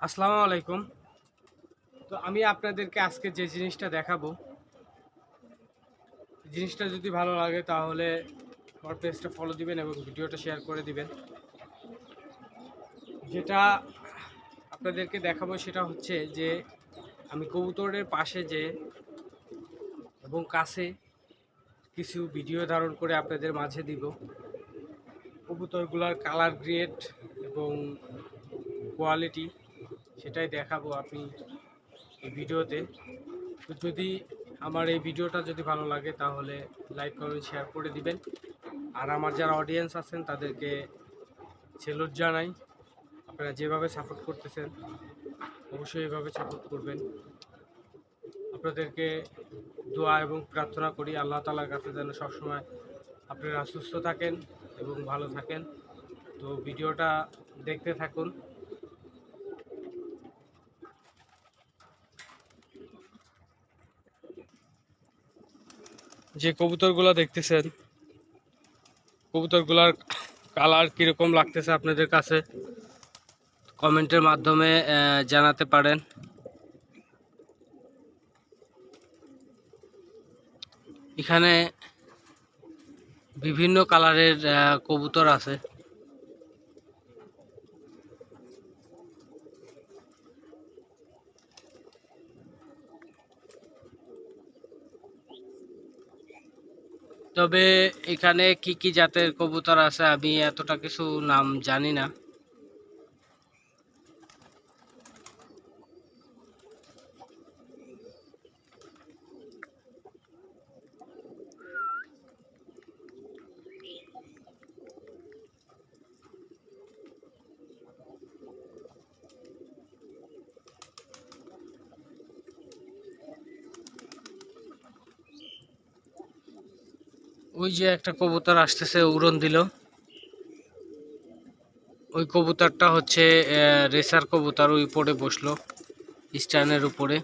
আসসালামু আলাইকুম। তো আমি আপনাদেরকে আজকে যে জিনিসটা দেখাবো, জিনিসটা যদি ভালো লাগে তাহলে আমার পেজটা ফলো দিবেন এবং ভিডিওটা শেয়ার করে দিবেন। যেটা আপনাদেরকে দেখাবো সেটা হচ্ছে যে আমি কবুতরের পাশে যে এবং কাছে কিছু ভিডিও ধারণ করে আপনাদের মাঝে দিব। কবুতরগুলোর কালার গ্রেড এবং কোয়ালিটি সেটাই দেখাবো আপনি এই ভিডিওতে। তো যদি আমার এই ভিডিওটা যদি ভালো লাগে, তাহলে লাইক কমেন্ট শেয়ার করে দিবেন। আর আমার যারা অডিয়েন্স আছেন, তাদেরকে সেলুট জানাই। আপনারা যেভাবে সাপোর্ট করতেছেন, অবশ্যই এভাবে সাপোর্ট করবেন। আপনাদেরকে দোয়া এবং প্রার্থনা করি, আল্লাহ তালার কাছে যেন সবসময় আপনারা সুস্থ থাকেন এবং ভালো থাকেন। তো ভিডিওটা দেখতে থাকুন। যে কবুতরগুলো দেখতেছেন, কবুতরগুলার কালার কীরকম লাগতেছে আপনাদের কাছে? কমেন্টের মাধ্যমে জানাতে পারেন। এখানে বিভিন্ন কালারের কবুতর আছে। তবে এখানে কি কি জাতের কবুতর আছে আমি এতটা কিছু নাম জানি না। ওই যে একটা কবুতর আসতেছে, উড়ন দিল। ওই কবুতরটা হচ্ছে রেসার কবুতর, ওই উপরে বসল, স্ট্যান্ডের উপরে।